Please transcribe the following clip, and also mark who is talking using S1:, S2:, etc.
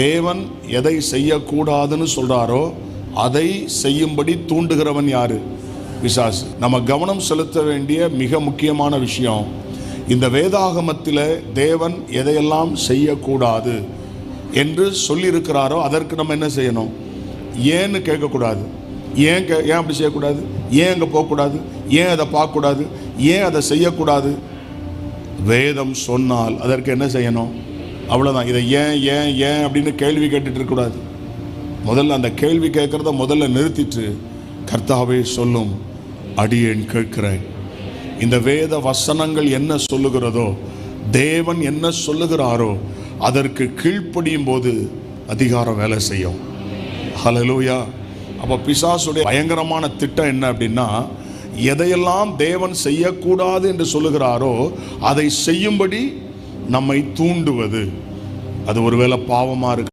S1: தேவன் எதை செய்யக்கூடாதுன்னு சொல்றாரோ அதை செய்யும்படி தூண்டுகிறவன் யாரு? பிசாசு. நம்ம கவனம் செலுத்த வேண்டிய மிக முக்கியமான விஷயம் இந்த வேதாகமத்தில் தேவன் எதையெல்லாம் செய்யக்கூடாது என்று சொல்லியிருக்கிறாரோ அதற்கு நம்ம என்ன செய்யணும்? ஏன்னு கேட்கக்கூடாது. ஏன் கே ஏன் அப்படி செய்யக்கூடாது? ஏன் அங்கே போகக்கூடாது? ஏன் அதை பார்க்கக்கூடாது? ஏன் அதை செய்யக்கூடாது? வேதம் சொன்னால் அதற்கு என்ன செய்யணும்? அவ்வளோதான் இதை ஏன் ஏன் ஏன் அப்படின்னு கேள்வி கேட்டுட்டு இருக்கக்கூடாது. முதல்ல அந்த கேள்வி கேட்குறத முதல்ல நிறுத்திட்டு கர்த்தாவே சொல்லும் அடியேன் கேட்கிறேன். இந்த வேத வசனங்கள் என்ன சொல்லுகிறதோ தேவன் என்ன சொல்லுகிறாரோ அதற்கு கீழ்ப்படியும் போது அதிகாரம் வேலை செய்யும். ஹலலூயா அப்போ பிசாசுடைய பயங்கரமான திட்டம் என்ன அப்படின்னா எதையெல்லாம் தேவன் செய்யக்கூடாது என்று சொல்லுகிறாரோ அதை செய்யும்படி நம்மை தூண்டுவது. அது ஒருவேளை பாவமாக இருக்கு